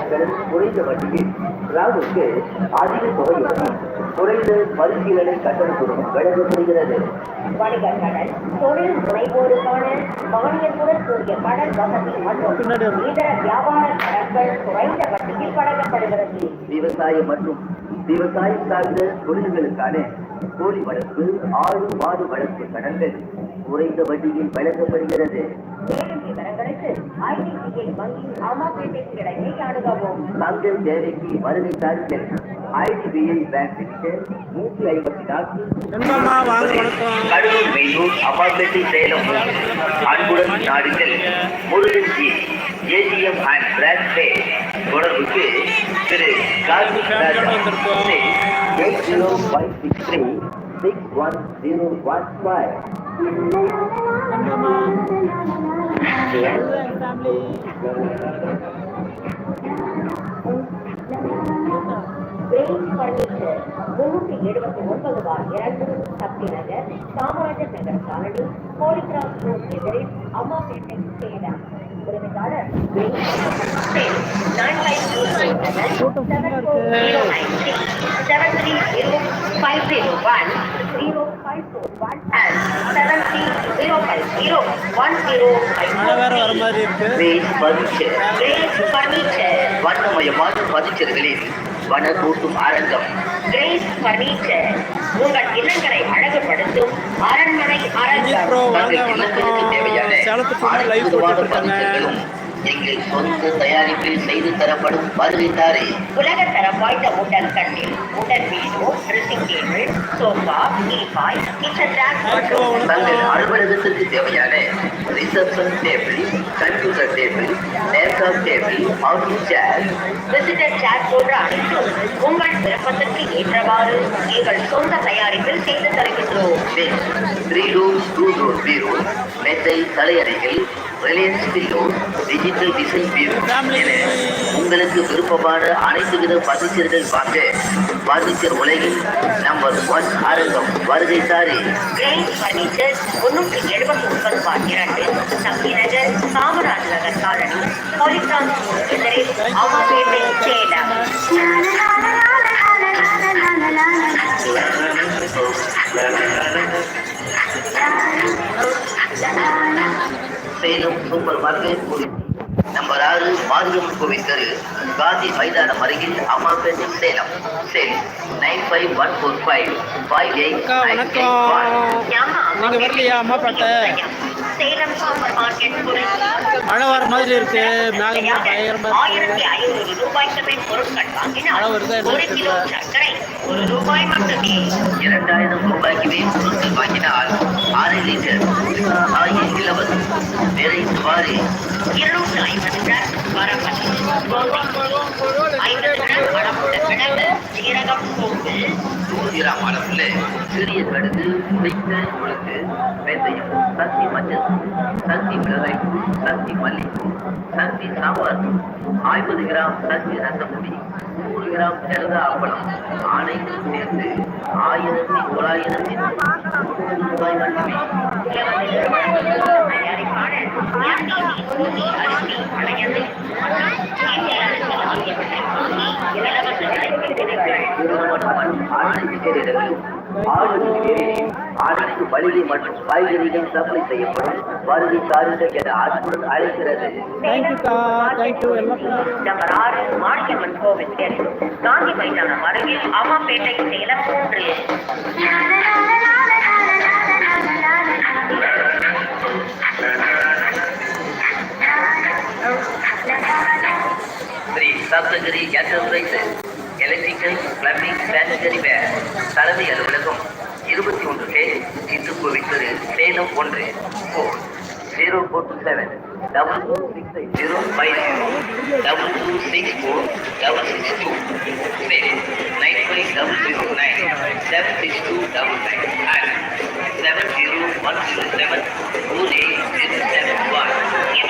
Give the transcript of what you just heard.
நகைகளும் குறைந்த வட்டியில் ராகுக்கு அதிக தொகையுடன் குறைந்த பரிசீலனை கட்டணத்துடன் வழங்கப்படுகிறது. வணிகக் கடன் தொழில் முனைவோருக்கான மானியத்துடன் கூடிய கடன் வசதி மற்றும் இதர வியாபார கடன்கள் குறைந்த வட்டியில் வழங்கப்படுகிறது. விவசாயம் மற்றும் விவசாயம் சார்ந்த தொழில்களுக்கான கோழி வளர்ப்பு ஆடு மாடு வளர்ப்பு கடன்கள் குறைந்த வட்டியில் வழங்கப்படுகிறது. மேலும் விவரங்களுக்கு வங்கி மங்கள் தேவைக்கு வருகை தாருங்கள் ஐடிபிஐ பேங்க் லிமிடெட் நூற்றி ஐம்பத்தி நான்கு கடலூர் மெய்யூர் அப்பாப்பேட்டை சேலம் அன்புடன் நாடுகள் Murugan ji ATM and black pay தொடர்புக்கு திரு Karthik Raja eight zero five six three six one zero one five நண்பம்மா family grace முன்னூற்றி எழுபத்தி ஒன்பது பார் இரண்டு Sakthi Nagar Kamarajar Nagar colony Holy Cross road எதிரில் அம்மாப்பேட்டை சேலம் உரிமையாளர் nine five two nine seven four zero nine six seven three zero five zero one மழை வேற வர மாதிரி இருக்கு. வண்ணமயமான பர்னிச்சர்களில் வனக்கூட்டும் அரங்கம் கிரேஸ் பர்னிச்சர் உங்கள் இல்லங்களை அழகுபடுத்தும் அரண்மனை அரங்கம் தேவையான எங்கள் சொந்த தயாரிப்பில் செய்து தரப்படும் வருகைத்தாரே உலக தரம் வாய்ந்த உடன் கட்டில் உடன் வீடோ dressing table sofa teapoy kitchen rack மற்றும் தங்கள் அலுவலகத்திற்கு தேவையான reception table computer table laptop table office chair. Visitor chair போன்ற அனைத்தும் உங்கள் விருப்பத்திற்கு ஏற்றவாறு எங்கள் சொந்த தயாரிப்பில் செய்து தருகின்றோம். Three room two door bureau மெத்தை தலையறைகள் ரிலையன்ஸ் பில்லோ டிஜிட்டல் டிசைன் என உங்களுக்கு விருப்பமான அனைத்து வித பர்னிச்சர்கள் வாங்க பர்னிச்சர் உலகில் நம்பர் ஒன் அரங்கம் வருகை தாரே. கிரேஸ் பர்னிச்சர் முன்னூற்றி எழுபத்தி ஒன்பது பார் இரண்டு சக்தி நகர் காமராஜ் நகர் காலனி பாலிகிராம் எதிரில் அம்மாப்பேட்டை சேலம் சேலம் சூப்பர் மார்க்கெட் கோவில் நம்பர் ஆறு மாரியம்மன் கோவில் தெரு காந்தி மைதானம் அருகில் Ammapettai Salem cell nine five one four five five eight வணக்கம். வரலையா மார்க்கெட் குறிச்சி மழை வர மாதிரி இருக்கு. மேகமா பயங்கரமா ஆயிரத்தி இருக்கு. ஐநூறு ரூபாய்க்கு மேல் பொருட்கள் வாங்கினால் மழை வருதா ஒரு கிலோ தெரியல. சர்க்கரை ஒரு ரூபாய் மட்டுமே. இரண்டாயிரம் ரூபாய்க்கு பொருட்கள் வாங்கினால் அரை லிட்டர். ஆயில் இலவசம் விரை சுவாரி இருநூற்று ஐம்பது கிராம் வரப்பட்டி ஐம்பது கிராம் வடமுள்ள கிழங்கு சீரகம் சோப்பு நூறு கிராம் அளவுள்ள சிறிய கடுகு உடைத்த உளுந்து வெந்தயம் சக்தி மஞ்சள் சக்தி மிளகாய் சக்தி மல்லிப்பூ சந்தி சாம்பார் ஐம்பது கிராம் சக்தி ரசப்பொடி நூறு கிராம் மிளகா அப்பளம் அனைத்தும் சேர்ந்து ஆயிரத்தி தொள்ளாயிரத்தி தொண்ணூறு ரூபாய் மட்டுமே தயாரிப்பான அரிசி, பழையது மற்றும் அனைத்து பேரிடர்களும் ஆளுநர் அனைத்து மளிகை மற்றும் காய்கறிகள் சப்ளை செய்யப்படும் வருகை தாருங்கள் என அன்புடன் அழைக்கிறது நம்பர் ஆறு மாரியம்மன் கோவில் தெரு காந்தி மைதானம் அருகில் அம்மாப்பேட்டை சேலம் மூன்று Sri Saptagiri enterprises electrical plumbing sanitary ware தலைமை அலுவலகம் இருபத்தி ஒன்று கே சித்துக்கோவில் தெரு சேலம் ஒன்று four zero four two seven double two six zero five zero double two six four double six two nine five double zero nine seven six two double nine and seven zero one zero seven four